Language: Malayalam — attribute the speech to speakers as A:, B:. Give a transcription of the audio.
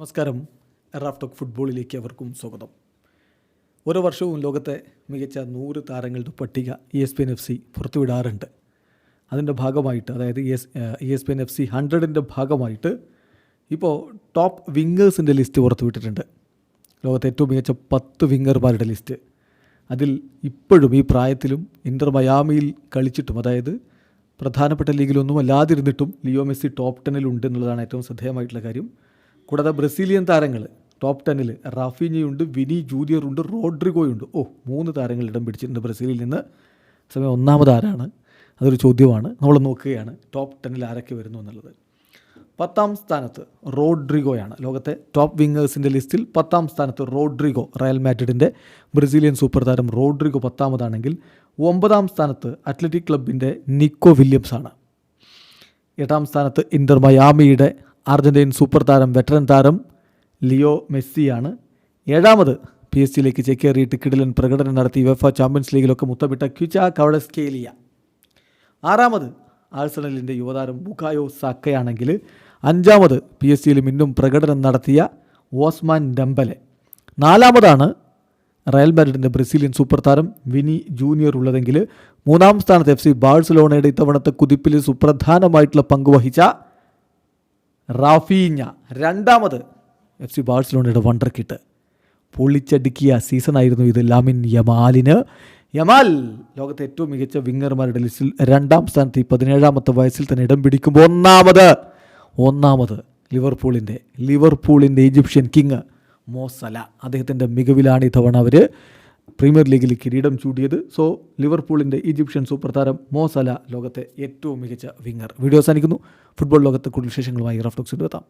A: നമസ്കാരം. റാഫ്റ്റോക്ക് ഫുട്ബോളിലേക്ക് അവർക്കും സ്വാഗതം. ഓരോ വർഷവും ലോകത്തെ മികച്ച നൂറ് താരങ്ങളുടെ പട്ടിക E S P N F C പുറത്തുവിടാറുണ്ട്. അതിന്റെ ഭാഗമായിട്ട് അതായത് E S E S P N F C ഹൺഡ്രഡിന്റെ ഭാഗമായിട്ട് ഇപ്പോൾ ടോപ്പ് വിങ്ങേഴ്സിന്റെ ലിസ്റ്റ് പുറത്തുവിട്ടിട്ടുണ്ട്. ലോകത്തെ ഏറ്റവും മികച്ച പത്ത് വിങ്ങർമാരുടെ ലിസ്റ്റ് അതിൽ ഇപ്പോഴും ഈ പ്രായത്തിലും ഇന്റർ മയാമിയിൽ കളിച്ചിട്ടും അതായത് പ്രധാനപ്പെട്ട ലീഗിലൊന്നും അല്ലാതിരുന്നിട്ടും ലിയോ മെസ്സി ടോപ്പ് ടെന്നിലുണ്ട് എന്നുള്ളതാണ് ഏറ്റവും ശ്രദ്ധേയമായിട്ടുള്ള കാര്യം. കൂടാതെ ബ്രസീലിയൻ താരങ്ങൾ ടോപ്പ് ടെന്നിൽ റാഫിനിയുണ്ട് വിനി ജൂനിയർ ഉണ്ട് റോഡ്രിഗോയുണ്ട്. ഓ മൂന്ന് താരങ്ങൾ ഇടം പിടിച്ചിട്ടുണ്ട് ബ്രസീലിൽ നിന്ന്. സമയം ഒന്നാമത് ആരാണ്? അതൊരു ചോദ്യമാണ്. നമ്മൾ നോക്കുകയാണ് ടോപ്പ് ടെന്നിൽ ആരൊക്കെ വരുന്നു എന്നുള്ളത്. പത്താം സ്ഥാനത്ത് റോഡ്രിഗോയാണ്. ലോകത്തെ ടോപ്പ് വിങ്ങേഴ്സിന്റെ ലിസ്റ്റിൽ പത്താം സ്ഥാനത്ത് റോഡ്രിഗോ റയൽ മാഡ്രിഡിന്റെ ബ്രസീലിയൻ സൂപ്പർ താരം റോഡ്രിഗോ പത്താമതാണെങ്കിൽ ഒമ്പതാം സ്ഥാനത്ത് അത്ലറ്റിക് ക്ലബിന്റെ നിക്കോ വില്യംസ് ആണ് എട്ടാം സ്ഥാനത്ത് ഇന്റർ മയാമിയുടെ അർജന്റീൻ സൂപ്പർ താരം വെറ്ററൻ താരം ലിയോ മെസ്സിയാണ്. ഏഴാമത് പി എസ് സിയിലേക്ക് ചെക്കേറിയിട്ട് കിടിലൻ പ്രകടനം നടത്തി വെഫ ചാമ്പ്യൻസ് ലീഗിലൊക്കെ മുത്തമിട്ട ക്യുച്ച കവളസ്കേലിയ ആറാമത് ആഴ്സണലിന്റെ യുവതാരം ബുക്കായോ സാക്കയാണെങ്കിൽ അഞ്ചാമത് പി എസ് സിയിൽ മിന്നും പ്രകടനം നടത്തിയ ഓസ്മാൻ ഡംബലെ. നാലാമതാണ് റയൽ മാഡ്രിഡിന്റെ ബ്രസീലിയൻ സൂപ്പർ താരം വിനി ജൂനിയർ ഉള്ളതെങ്കിൽ മൂന്നാം സ്ഥാനത്ത് എഫ് സി ബാഴ്സലോണയുടെ ഇത്തവണത്തെ കുതിപ്പിൽ സുപ്രധാനമായിട്ടുള്ള പങ്കുവഹിച്ച റാഫീഞ്ഞ രണ്ടാമത് എഫ് സി ബാഴ്സലോണയുടെ വണ്ടർ കിട്ട് പൊളിച്ചടുക്കിയ സീസണായിരുന്നു ഇത്. ലാമിൻ യമാലിന് യമാൽ ലോകത്തെ ഏറ്റവും മികച്ച വിങ്ങർമാരുടെ ലിസ്റ്റിൽ രണ്ടാം സ്ഥാനത്ത് ഈ പതിനേഴാമത്തെ വയസ്സിൽ തന്നെ ഇടം പിടിക്കുമ്പോൾ ഒന്നാമത് ഒന്നാമത് ലിവർപൂളിന്റെ ലിവർപൂളിന്റെ ഈജിപ്ഷ്യൻ കിങ് മോസല അദ്ദേഹത്തിന്റെ മികവിലാണ് ഇത്തവണ അവർ പ്രീമിയർ ലീഗിൽ കിരീടം ചൂടിയത്. സോ ലിവർപൂളിന്റെ ഈജിപ്ഷ്യൻ സൂപ്പർ താരം മോസല ലോകത്തെ ഏറ്റവും മികച്ച വിങ്ങർ. വീഡിയോ അവസാനിക്കുന്നു. ഫുട്ബോൾ ലോകത്തെ കൂടുതൽ വിശേഷങ്ങളുമായി റഫ്ലോക്സിൽ എത്താം.